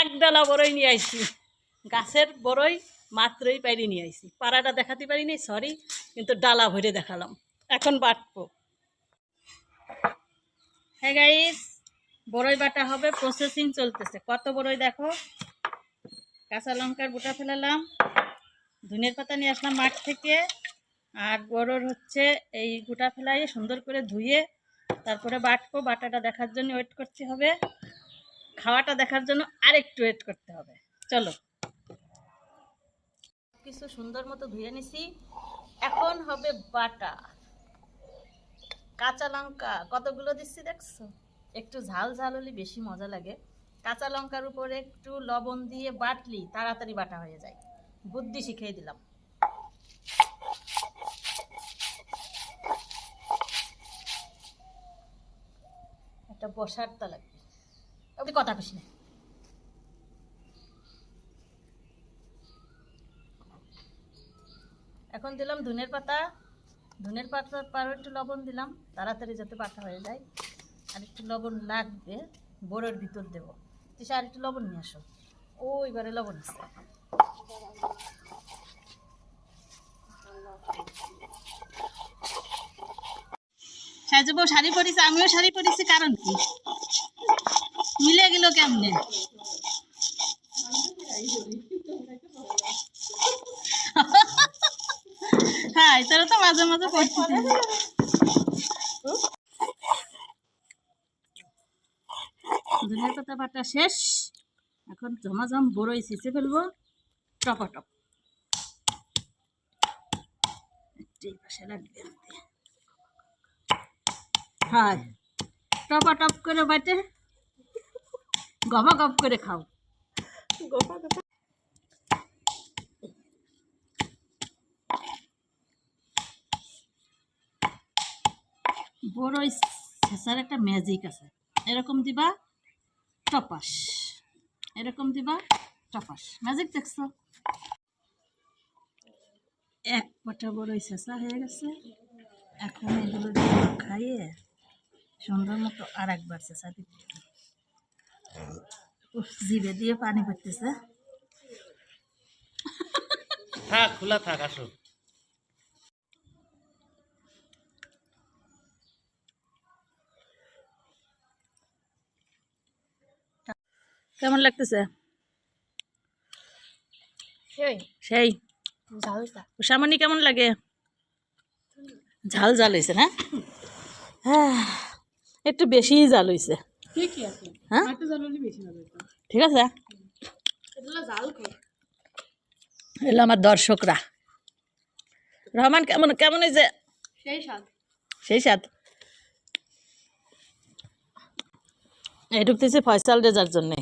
এক ডালা বড়ই নিয়ে আইছি। গাছের বড়ই মাত্রই পাইরি নিয়ে আইছি। পাড়াটা দেখাতে পারিনি সরি কিন্তু ডালা ভরে দেখালাম। এখন বাটবো। হ্যাঁ গাইস বড়ই বাটা হবে প্রসেসিং চলতেছে। কত বড়ই দেখো? কাঁচা লঙ্কার গোটা ফেলালাম, ধনের পাতা নিয়ে আসলাম মাঠ থেকে, আর বড়র হচ্ছে এই গোটা ফেলাই সুন্দর করে ধুয়ে তারপরে বাটবো। বাটাটা দেখার জন্য ওয়েট করতে হবে। খাওয়াটা দেখার জন্য আরেকটু ওয়েট করতে হবে। চলো। কিছু সুন্দর মতো ধুয়ে নিছি। এখন হবে বাটা। কাঁচা লঙ্কা কতগুলো দিচ্ছি দেখছ? একটু ঝাল ঝাল হলে বেশি মজা লাগে। কাঁচা লঙ্কার উপরে একটু লবণ দিয়ে বাটলি, তাড়াতাড়ি বাটা হয়ে যায়। বুদ্ধি শিখিয়ে দিলাম। একটা বসার লাগবে আপনি কথা কইস না। এখন দিলাম ধনের পাতা। ধনের পাতার পার একটু লবণ দিলাম, তাড়াতাড়ি যাতে পাতা হয়ে যায়। আর একটু লবণ লাগবে, বড়োর ভিতর দেব। তিসা আর একটু লবণ নিয়ে আসো। ও, এবারে লবণ আছে। সাজবো শাড়ি পরেছি আমিও শাড়ি পরেছি কারণ কি? মিলে গেল কেমনে? হ্যাঁ তোরা তো মাঝে মাঝে পড়ছিস ধনিয়া পাতা শেষ। এখন জমাজম বড়ই ছিঁচে ফেলব। টপাটপ। এই পাশে লাগবে। হয়, টপাটপ করে বাটে গবা গপ করে খাও। বড়ই ছেঁচার একটা ম্যাজিক আছে। এরকম দিবা, টপাস। এরকম দিবা, টপাস। ম্যাজিক দেখছ? এক পাটা বড়ই ছেঁচা হয়ে গেছে। এখন এগুলো খাইয়ে সুন্দর মতো আর একবার চেঁচা দিতে জিভে দিয়ে পানি পড়তেছে। থাক খোলা থাক আসো। কেমন লাগতেছে? সেই। উষামণি কেমন লাগে? ঝাল ঝাল হয়েছে না? হ্যাঁ একটু বেশিই জাল হয়েছে। হ্যাঁ? ঠিক আছে এলো আমার দর্শকরা। রহমান কেমন কেমন হয়েছে সেই সাত এই ঢুকতেছে ফয়সাল রেজার জন্যে।